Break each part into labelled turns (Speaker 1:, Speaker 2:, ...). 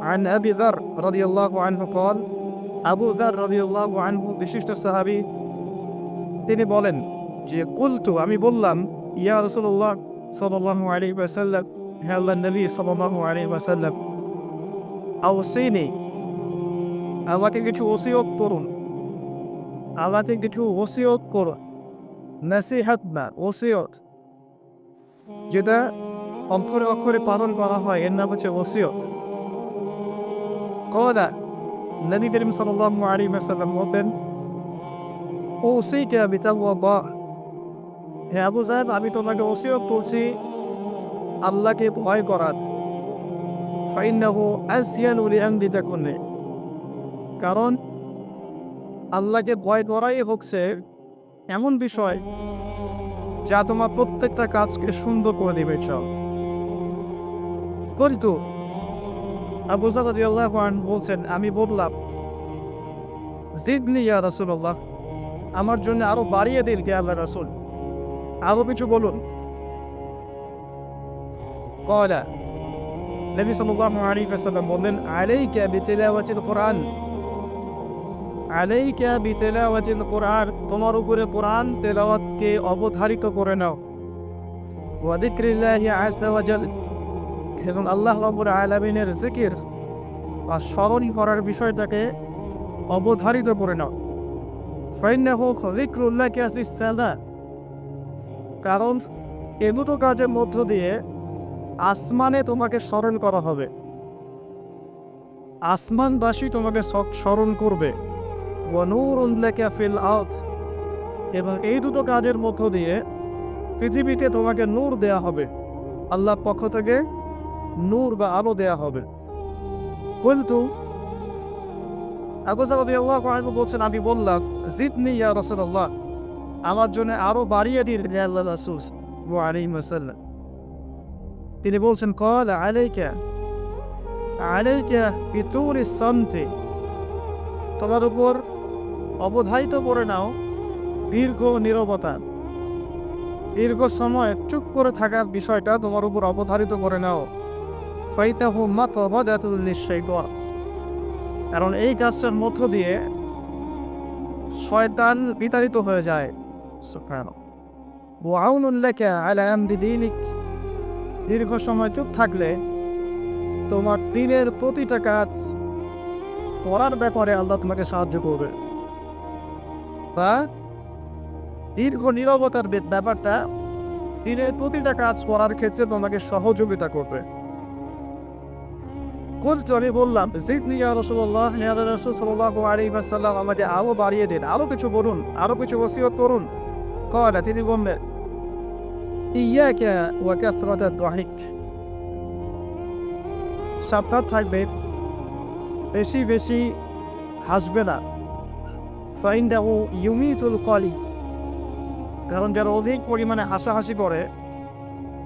Speaker 1: عن أبي ذر رضي الله عنه قال আবু ذر رضي الله عنه বিশিষ্ট সাহাবী তিনি বলেন যে কুলতু আমি বললাম ইয়া রাসূলুল্লাহ সাল্লাল্লাহু আলাইহি ওয়াসাল্লাম হে আল্লাহর নবী সাল্লাল্লাহু আলাইহি ওয়াসাল্লাম আওসিনি আমাকে কিছু ওসিয়ত করুন আমাকে কিছু ওসিয়ত করুন নসিহাত না ওসিয়ত যেটা অক্ষরে অক্ষরে পালন করা হয় এর নাম হচ্ছে ওসিয়ত কদা নবী করিম সাল্লাল্লাহু আলাইহি ওয়াসাল্লাম বলেন ওসিকা বিতাকওয়াল্লাহ হে আবু সাহেব, আমি তোমাকে ওসিয়ত করছি আল্লাহকে ভয় করার। ফাইন্নাহু আসিয়ানু লিআমরি তাকুনে কারণ আল্লাহকে ভয় করাই হচ্ছে এমন বিষয় যা তোমার প্রত্যেকটা কাজকে সুন্দর করে দেবে চাও কিন্তু আবু সালাদিয়াল্লাহ বলছেন, আমি বললাম জিদনি ইয়া রাসূলুল্লাহ। আমার জন্য আরও বাড়িয়ে দিন কে আল্লাহ রাসূল। আরও কিছু বলুন। কলা নবী সাল্লাল্লাহু আলাইহি ওয়াসাল্লাম বললেন, আলাইকা বিতিলাওয়াতিল কোরআন। আলাইকা বিতিলাওয়াতিল কোরআন। তোমার উপরে কোরআন তেলাওয়াতকে অবধারিত করে নাও। ওয়া যিকরিল্লাহি আযজা ওয়া জাল। এবং আল্লাহ রাব্বুল আলামিনের জিকির। বা স্মরণ করার বিষয়টাকে অবধারিত করে নাও। ফাইন্নাহু যিকরুল্লাহি ফিস সালা। কারণ এ দুটো কাজের মধ্য দিয়ে আসমানে তোমাকে স্মরণ করা হবে। আসমানবাসী তোমাকে স্মরণ করবে। ওয়ানুরুন লাকা ফিল আরদ। এবং এই দুটো কাজের মধ্য দিয়ে পৃথিবীতে তোমাকে নূর দেয়া হবে। আল্লাহর পক্ষ থেকে নূর বা আলো দেয়া হবে। বলতু আবু রাদিয়াল্লাহু আনহু বলছেন, আমি বললাম, জিদনি ইয়া রাসূলুল্লাহ। আমার জন্য আরও বাড়িয়ে দিন আল্লাহ রাসূল ওয়া আলাইহি ওয়াসাল্লাম। তিনি বলছেন, কল আলাইকা আলাইকা বিতুরি সামতে। তোমার উপর অবধারিত করে নাও দীর্ঘ নীরবতা। দীর্ঘ সময় চুপ করে থাকার বিষয়টা তোমার উপর অবধারিত করে নাও। ফাইতাহু মাতবাদাতুল নিশ্চয়তা কারণ এই কাজটার মধ্য দিয়ে শয়তান বিতাড়িত হয়ে যায়। সুবহানাল্লাহ। ওয়া আউনুল লাকা আলা আমরি দীনিক। দীর্ঘ সময় চুপ থাকলে তোমার দিনের প্রতিটা কাজ করার ব্যাপারে আল্লাহ তোমাকে সাহায্য করবে। বা দীর্ঘ নীরবতার ব্যাপারটা দিনের প্রতিটা কাজ করার ক্ষেত্রে তোমাকে সহযোগিতা করবে। কুলতু আমি বললাম, জিদনি ইয়া রাসূলুল্লাহ ইয়া রাসূল সাল্লাল্লাহু আলাইহি ওয়াসাল্লাম আমাকে আরও বাড়িয়ে দিন, আরও কিছু বলুন, আরও কিছু ওসিয়ত করুন। কয়লা, তিনি বললেন ইয়াকা ওয়া কাসরাত ad-দাহিক সাবধান থাকবে, বেশি বেশি হাসবে না। ফাইন্দাহু ইউমিতুল কলি কারণ যারা অধিক পরিমাণে হাসাহাসি করে,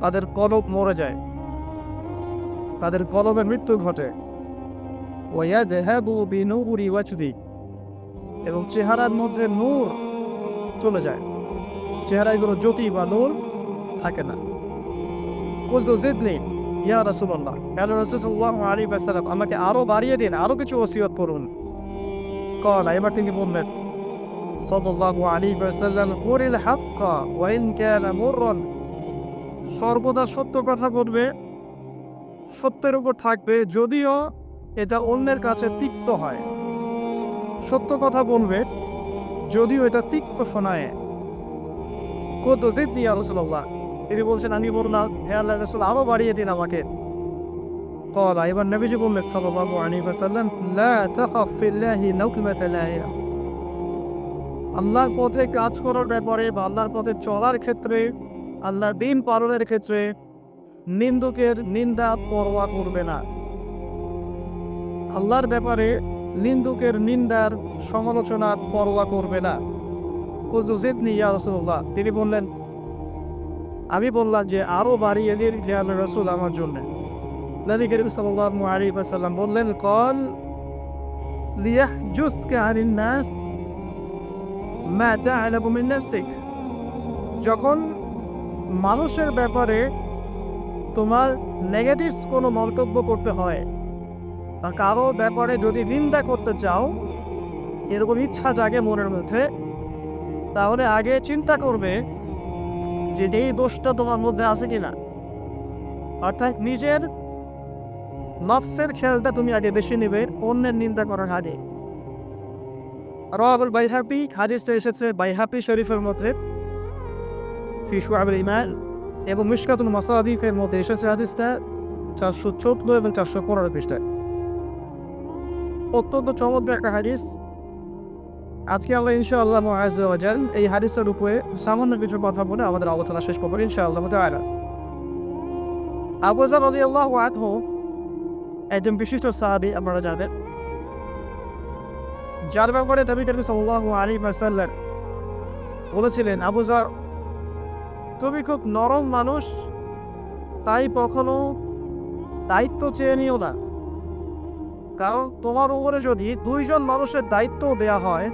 Speaker 1: তাদের কলব মরে যায়। তাদের কলমে মৃত্যু ঘটে। ওয়া দেহাবু বিনুরি ওয়াচুদি এবং চেহারার মধ্যে নূর চলে যায়। চেহারায় কোনো জ্যোতি বা নূর থাকে না। বলতো জিদনি, ইয়া রসুল্লাহ হ্যালো রসুল্লাহ আলী বাসালাম আমাকে আরও বাড়িয়ে দিন আরও কিছু ওসিয়ত করুন কল এবার তিনি বললেন সদুল্লাহ আলী বাসাল্লাম করিল হাক্কা ওয়াইন ক্যান মুরন সর্বদা সত্য কথা বলবে সত্যের উপর থাকবে যদিও এটা অন্যের কাছে তিক্ত হয়। সত্য কথা বলবে যদিও এটা তিক্ত শোনায়। কত জিদ দিয়া রসুল্লাহ তিনি বলছেন, আমি বললাম, হে আল্লাহ রসুল আরও বাড়িয়ে দিন আমাকে। লা তাখাফ ফিল্লাহি নাকমাতা আল্লাহর পথে কাজ করার ব্যাপারে বা আল্লাহর পথে চলার ক্ষেত্রে, আল্লাহর দিন পালনের ক্ষেত্রে নিন্দুকের নিন্দা পরোয়া করবে না। আল্লাহর ব্যাপারে নিন্দুকের নিন্দার সমালোচনার পরোয়া করবে না। কুলতু জিদনি, ইয়া রাসূলুল্লাহ। তিনি বললেন, আমি বললাম যে আরও বাড়িয়ে দিন আল্লাহ রসুল আমার জন্য। নবী করিম আলাইহি ওয়াসাল্লাম বললেন, কল লিয়াহজুসকা আনিন নাস মা তা'লামু মিন নাফসিক। যখন মানুষের ব্যাপারে তোমার নেগেটিভ কোনো মন্তব্য করতে হয়। বা কারও ব্যাপারে যদি নিন্দা করতে চাও, এরকম ইচ্ছা জাগে মনের মধ্যে, তাহলে আগে চিন্তা করবে যে এই দোষটা তোমার মধ্যে আছে কি না অর্থাৎ নিজের নফসের খেয়ালটা তুমি আগে বেশি নেবে, অন্যের নিন্দা করার আগে। রাহুল বাইহাপি হাদিসটা এসেছে বাইহাপি শরীফের মধ্যে ফিসু আবুল ইমান এবং মিশকাতুল মাসাদিফের মধ্যে এসেছে হাদিসটা চারশো চোদ্দ এবং চারশো পনেরো পৃষ্ঠায়। অত্যন্ত চমৎকার একটা হাদিস। আজকে আমরা ইনশাআল্লাহ মহাজান এই হাদিসের উপরে সামান্য কিছু কথা বলে আমাদের আলোচনা শেষ করব ইনশাআল্লাহ তাআলা। আবু জার রাদিয়াল্লাহু আনহু একজন বিশিষ্ট সাহাবী, আপনারা জানেন। যার ব্যাপারে নবী করিম আলাইহি ওয়াসাল্লাম বলেছিলেন, আবু তুমি খুব নরম মানুষ, তাই কখনো দায়িত্ব চেয়ে নিও না। কারণ তোমার উপরে যদি দুইজন মানুষের দায়িত্ব দেয়া হয়,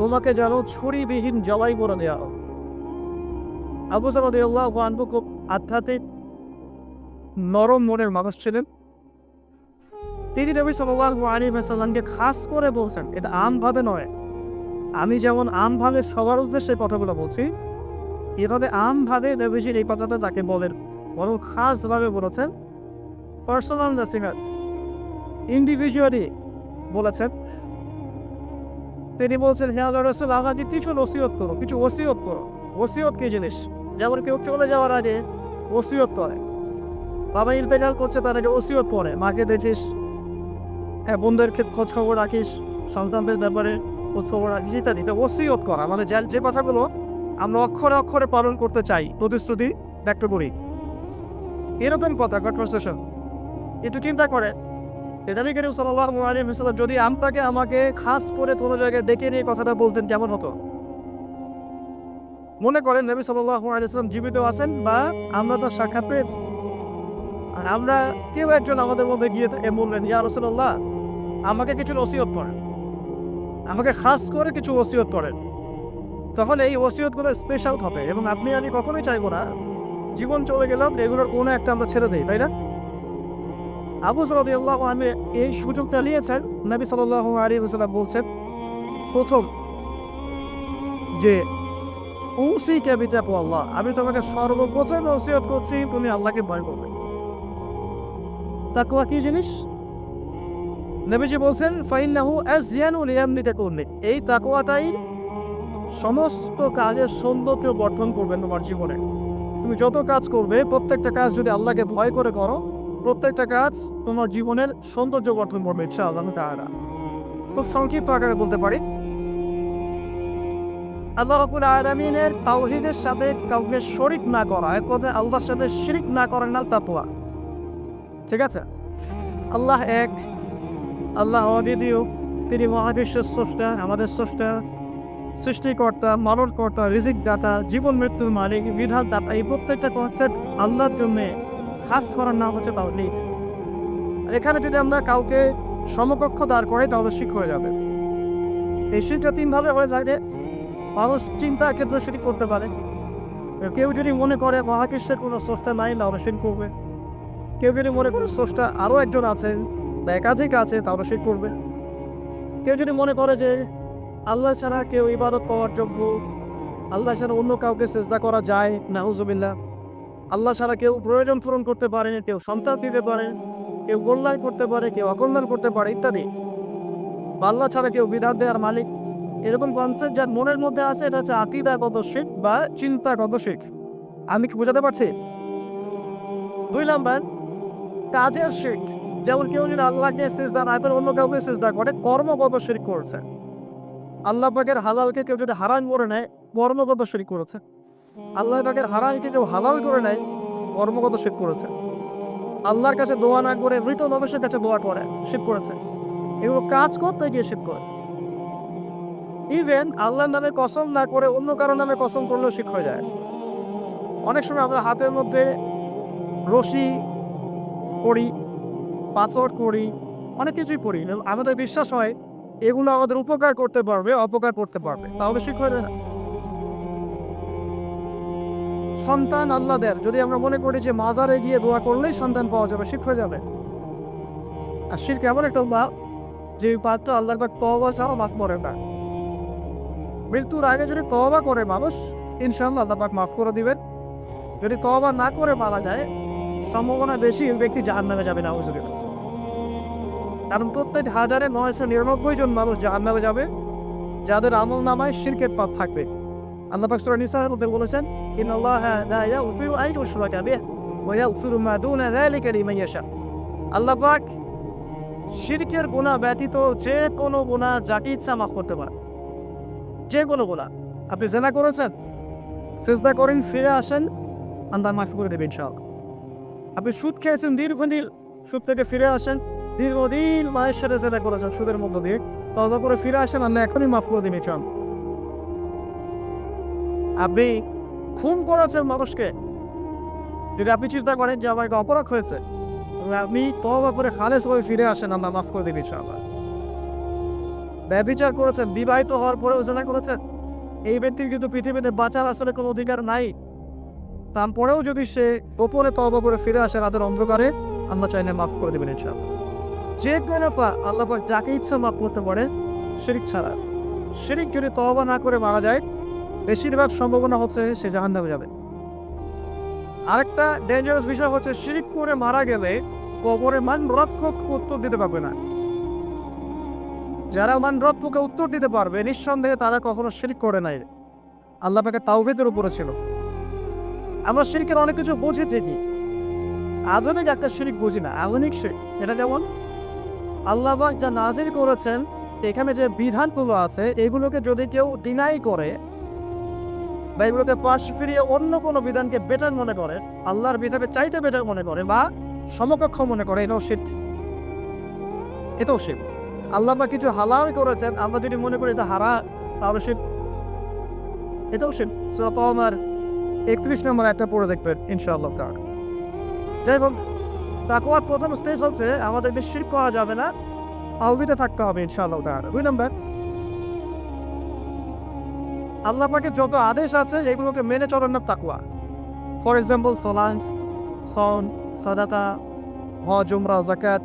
Speaker 1: তোমাকে যেন ছুরিবিহীন জবাই করে দেওয়া হোক আবু সালাদিয়াল্লাহ আনবু খুব আধ্যাত্মিক, নরম মনের মানুষ ছিলেন। তিনি নবী সাল্লাহ আলী সাল্লামকে খাস করে বলছেন, এটা আমভাবে নয়। আমি যেমন আমভাবে সবার উদ্দেশ্যে কথাগুলো বলছি এভাবে আমভাবে নবীজির এই কথাটা তাকে বলেন। বরং খাসভাবে বলেছেন পার্সোনাল নাসিহাত ইন্ডিভিজুয়ালি বলেছেন। তিনি বলছেন, হে আল্লাহ রসুল, আমাকে কিছু ওসিয়ত করো, কিছু ওসিয়ত করো। ওসিয়ত কি জিনিস? যেমন কেউ চলে যাওয়ার আগে ওসিয়ত করে। বাবা ইন্তেকাল করছে, তার আগে ওসিয়ত করে। মাকে দেখিস হ্যাঁ বোনদের খোঁজ খবর রাখিস, সন্তানদের ব্যাপারে খোঁজ খবর রাখিস, ইত্যাদি। এটা ওসিয়ত করা। মানে যে কথাগুলো আমরা অক্ষরে অক্ষরে পালন করতে চাই। প্রতিশ্রুতি ব্যক্ত করি এরকম কথা কনভারসেশন একটু চিন্তা করে যদি আপনাকে আমাকে খাস করে কোনো জায়গায় ডেকে নিয়ে কথাটা বলতেন, কেমন হতো? মনে করেন নবী ওয়াসাল্লাম জীবিত আছেন বা আমরা তো সাক্ষাৎ পেয়েছি। আর আমরা কেউ একজন আমাদের মধ্যে গিয়ে এ বললেন, ইয়া রাসূলুল্লাহ, আমাকে কিছু ওসিয়ত করেন। আমাকে খাস করে কিছু ওসিয়ত করেন। তখন এই ওসিয়তগুলো স্পেশাল হবে এবং আপনি আমি কখনোই চাইব না। জীবন চলে গেলাম এগুলোর কোনো একটা আমরা ছেড়ে দিই, তাই না? আবু সালাদিয়াল্লাহ আমি এই সুযোগটা নিয়েছেন, নবী সাল্লাহ আলী ওসাল্লাম বলছেন, প্রথম, যে উসি ক্যাবিটা আল্লাহ, আমি তোমাকে সর্বপ্রথম ওসিয়ত করছি, তুমি আল্লাহকে ভয় করবে। তাকুয়া কি জিনিস? নবীজি বলছেন ফাইনাহু আজিয়ানু লিয়ামনিতে করলে এই তাকুয়াটাই সমস্ত কাজের সৌন্দর্য বর্ধন করবে তোমার জীবনে। তুমি যত কাজ করবে, প্রত্যেকটা কাজ যদি আল্লাহকে ভয় করে করো, প্রত্যেকটা কাজ তোমার জীবনের সৌন্দর্য গঠন করবে ইচ্ছা আল্লাহ খুব সংক্ষিপ্ত আকারে বলতে পারি। আল্লাহ রাব্বুল আলামিনের তাওহীদের সাথে কাউকে শরিক না করা, এক কথায় আল্লাহর সাথে শিরিক না করার নাম তাকওয়া। ঠিক আছে? আল্লাহ এক, আল্লাহ অদ্বিতীয়, তিনি মহাবিশ্বের স্রষ্টা, আমাদের স্রষ্টা সৃষ্টিকর্তা, মানবকর্তা রিজিক দাতা জীবন মৃত্যুর মালিক বিধান দাতা এই প্রত্যেকটা কনসেপ্ট আল্লাহর জন্যে খাস করার নাম হচ্ছে তাওহীদ। আর এখানে যদি আমরা কাউকে সমকক্ষ দাঁড় করে তাহলে শিখ হয়ে যাবে। এই শিখটা তিনভাবে হয়ে থাকে মানুষ চিন্তার ক্ষেত্রে সেটি করতে পারে। কেউ যদি মনে করে মহাকৃষ্ণের কোনো স্রষ্টা নাই, তাহলে শিখ করবে। কেউ যদি মনে করে স্রষ্টা আরও একজন আছেন বা একাধিক আছে, তাহলে শিখ করবে। কেউ যদি মনে করে যে আল্লাহ ছাড়া কেউ ইবাদত পাওয়ার যোগ্য। আল্লাহ ছাড়া অন্য কাউকে চেষ্টা করা যায়, নাউজুবিল্লাহ। আল্লাহ ছাড়া কেউ প্রয়োজন পূরণ করতে পারে কেউ সন্তান দিতে পারে কেউ কল্যাণ করতে পারে, কেউ অকল্যাণ করতে পারে, ইত্যাদি। আল্লাহ ছাড়া কেউ বিধান দেওয়ার মালিক। এরকম কনসেপ্ট যার মনের মধ্যে আছে, এটা হচ্ছে আকিদাগত শিখ বা চিন্তাগত শিখ আমি কি বোঝাতে পারছি? দুই নাম্বার, কাজের শিখ যেমন কেউ যদি আল্লাহকে সেজদা না করে অন্য কাউকে সেজদা করে, কর্মগত শিখ করেছে। আল্লাহ পাকের হালালকে কেউ যদি হারাম করে নেয়, কর্মগত শিখ করেছে। আল্লাহ পাকের হারামকে কেউ হালাল করে নেয়, কর্মগত শিখ করেছে। আল্লাহর কাছে দোয়া না করে মৃত নবেশের কাছে দোয়া করে শিখ করেছে। এগুলো কাজ করতে গিয়ে শিখ করেছে। ইভেন আল্লাহর নামে কসম না করে অন্য কারোর নামে কসম করলেও শিখ হয়ে যায়। অনেক সময় আমরা হাতের মধ্যে রশি করি পাথর করি, অনেক কিছুই করি আমাদের বিশ্বাস হয় এগুলো আমাদের উপকার করতে পারবে, অপকার করতে পারবে। তাহলে শিখ যায় না। সন্তান আল্লাহদের যদি আমরা মনে করি যে মাজারে গিয়ে দোয়া করলেই সন্তান পাওয়া যাবে শিখ হয়ে যাবে। আর শির কেমন একটা পাপ যে পাপটা আল্লাহর পাক তওবা ছাড়া মাফ করে না। মৃত্যুর আগে যদি তওবা করে মানুষ, ইনশাআল্লাহ আল্লাহ পাক মাফ করে দিবেন। যদি তওবা না করে মারা যায়, সম্ভাবনা বেশি ব্যক্তি জাহান নামে যাবে না হুজুরের কারণ প্রত্যেক হাজারে নয়শো নিরানব্বই জন মানুষ জাহান নামে যাবে, যাদের আমল নামায় শিরকের পাপ থাকবে। মা ব্যতীত যে কোনো গুনাহ যাকে ইচ্ছা মাফ করতে পারে। যে কোনো গুনাহ। আপনি জেনা করেছেন চেষ্টা করেন, ফিরে আসেন, আল্লাহ মাফ করে দেবেন ইনশাআল্লাহ। আপনি সুদ খেয়েছেন, দীর্ঘদিন সুদ থেকে ফিরে আসেন দীর্ঘদিন মায়ের সাথে জেনা করেছেন, সুদের মধ্য দিয়ে। তদা করে ফিরে আসেন আল্লাহ এখনই মাফ করে দেবেন ইনশাআল্লাহ আপনি খুন করেছেন মানুষকে। যদি আপনি চিন্তা করেন যে আমার অপরাধ হয়েছে আপনি তবা করে খালেজ হয়ে ফিরে আসেন, আল্লাহ মাফ করে দেবেন, ইনশাআল্লাহ। ব্যবিচার করেছেন, বিবাহিত হওয়ার পরেও জেনা করেছেন। এই ব্যক্তির কিন্তু পৃথিবীতে বাঁচার আসলে কোনো অধিকার নাই। তারপরেও যদি সে গোপনে তবা করে ফিরে আসে রাতের অন্ধকারে, আল্লাহ চাইলে মাফ করে দেবেন, ইনশাআল্লাহ। যে কোনো পা আল্লাহ পাক যাকে ইচ্ছা মাফ করতে পারে শিরিক ছাড়া। শিরিক যদি তবা না করে মারা যায়, বেশিরভাগ সম্ভাবনা হচ্ছে সে জাহান্নামে যাবে। আরেকটা ডেঞ্জারাস বিষয় হচ্ছে শিরিক করে মারা গেলে কবরে মান রক্ষক উত্তর দিতে পারবে না। যারা মান রক্ষকে উত্তর দিতে পারবে, নিঃসন্দেহে তারা কখনো শিরিক করে নাই। আল্লাহ পাকে তাওভেদের উপরে ছিল। আমরা শিরিকের অনেক কিছু বুঝেছি কি আধুনিক একটা শিরিক বুঝি না, আধুনিক শিরিক। এটা যেমন আল্লাহ পাক যা নাজির করেছেন, এখানে যে বিধানগুলো আছে, এগুলোকে যদি কেউ ডিনাই করে, বা এগুলোকে পাশ ফিরিয়ে অন্য কোনো বিধানকে বেটার মনে করে, আল্লাহর বিধানে চাইতে বেটার মনে করে, বা সমকক্ষ মনে করে, এটাও শীত এটাও শীত আল্লাহ বা কিছু হালাল করেছেন, আমরা যদি মনে করি এটা হারা তাহলে শীত এটাও শীত সুরাত আমার একত্রিশ নম্বর একটা পড়ে দেখবেন, ইনশাআল্লাহ তার যাই হোক তাকওয়ার প্রথম স্টেজ হচ্ছে, আমাদের বেশি করা যাবে না। আলবিতে থাকতে হবে, ইনশাআল্লাহ তার দুই নম্বর। আল্লাহ পাকের যত আদেশ আছে, এগুলোকে মেনে চলার নাম তাকুয়া ফর এক্সাম্পল সলান সন সাদাতা হজ, উমরা জাকাত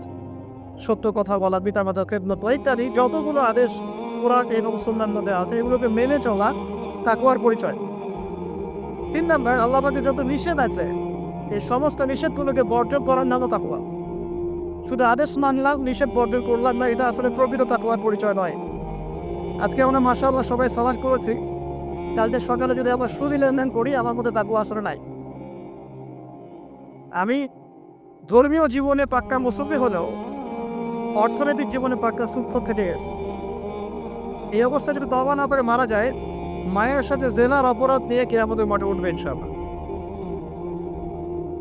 Speaker 1: সত্য কথা বলা, পিতা মাতা ইত্যাদি, যতগুলো আদেশ কোরআন এবং সুন্নার মধ্যে আছে, এগুলোকে মেনে চলা তাকুয়ার পরিচয়। তিন নম্বর, আল্লাহ পাকে যত নিষেধ আছে এই সমস্ত নিষেধগুলোকে বর্জন করার নামও তাকুয়া শুধু আদেশ মানলাম নিষেধ বর্জন করলাম না, এটা আসলে প্রকৃত তাকুয়ার পরিচয় নয়। আজকে আমরা মাসাল্লাহ সবাই সালাদ করেছি। কালকে সকালে যদি আবার সুদি লেনদেন করি, আমার মধ্যে তাকুয়া আসলে নাই। আমি ধর্মীয় জীবনে পাক্কা মুসল্লি হলেও অর্থনৈতিক জীবনে পাক্কা সূক্ষ্ম থেকে গেছে। এই অবস্থা যদি দবা না করে মারা যায়, মায়ের সাথে জেনার অপরাধ নিয়ে কে আমাদের মাঠে উঠবে ইনশাআল্লাহ।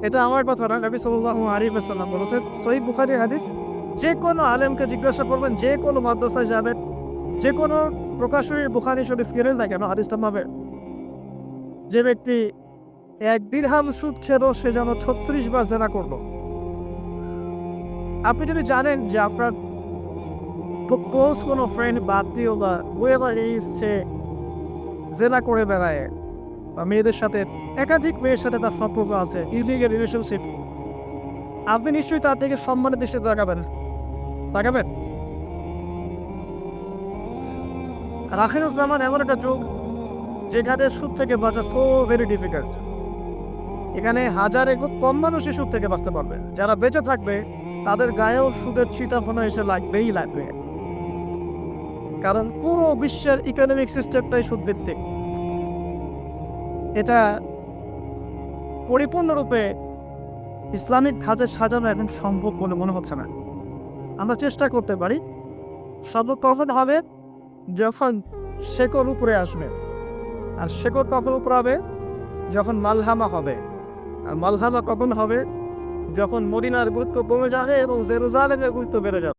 Speaker 1: এটা আমার কথা না, নবী সাল্লাল্লাহু আলাইহি ওয়াসাল্লাম বলেছেন। সহিহ বুখারীর হাদিস, যে কোনো আলেমকে জিজ্ঞাসা করবেন, যে কোনো মাদ্রাসায় যাবেন, যে কোনো প্রকাশনীর বুখারি শরীফ কেনেন না কেন, হাদিসটা পাবে যে ব্যক্তি এক দিরহাম সুদ খেল, সে যেন ছত্রিশ বার জেনা করল। আপনি যদি জানেন যে আপনার ক্লোজ কোনো ফ্রেন্ড বা আত্মীয় বা ওয়েবার সে জেনা করে বেড়ায় বা মেয়েদের সাথে একাধিক মেয়ের সাথে তার সম্পর্ক আছে ইলিগেল রিলেশনশিপ আপনি নিশ্চয়ই তার থেকে সম্মানের দৃষ্টিতে তাকাবেন। তাকাবেন? রাখিনুজ্জামান এমন একটা যুগ যেখানে সুদ থেকে বাঁচা সো ভেরি ডিফিকাল্ট এখানে হাজারে খুব কম মানুষই সুদ থেকে বাঁচতে পারবে। যারা বেঁচে থাকবে, তাদের গায়েও সুদের ছিটাফোনা এসে লাগবেই লাগবে। কারণ পুরো বিশ্বের ইকোনমিক সিস্টেমটাই সুদ ভিত্তিক এটা পরিপূর্ণরূপে ইসলামিক ধাঁচে সাজানো এখন সম্ভব বলে মনে হচ্ছে না। আমরা চেষ্টা করতে পারি। কখন হবে যখন শেকড় উপরে আসবে। আর শেকড় কখন উপরে হবে? যখন মালহামা হবে। আর মালহামা কখন হবে? যখন মদিনার গুরুত্ব কমে যাবে এবং জেরুজালেমের গুরুত্ব বেড়ে যাবে।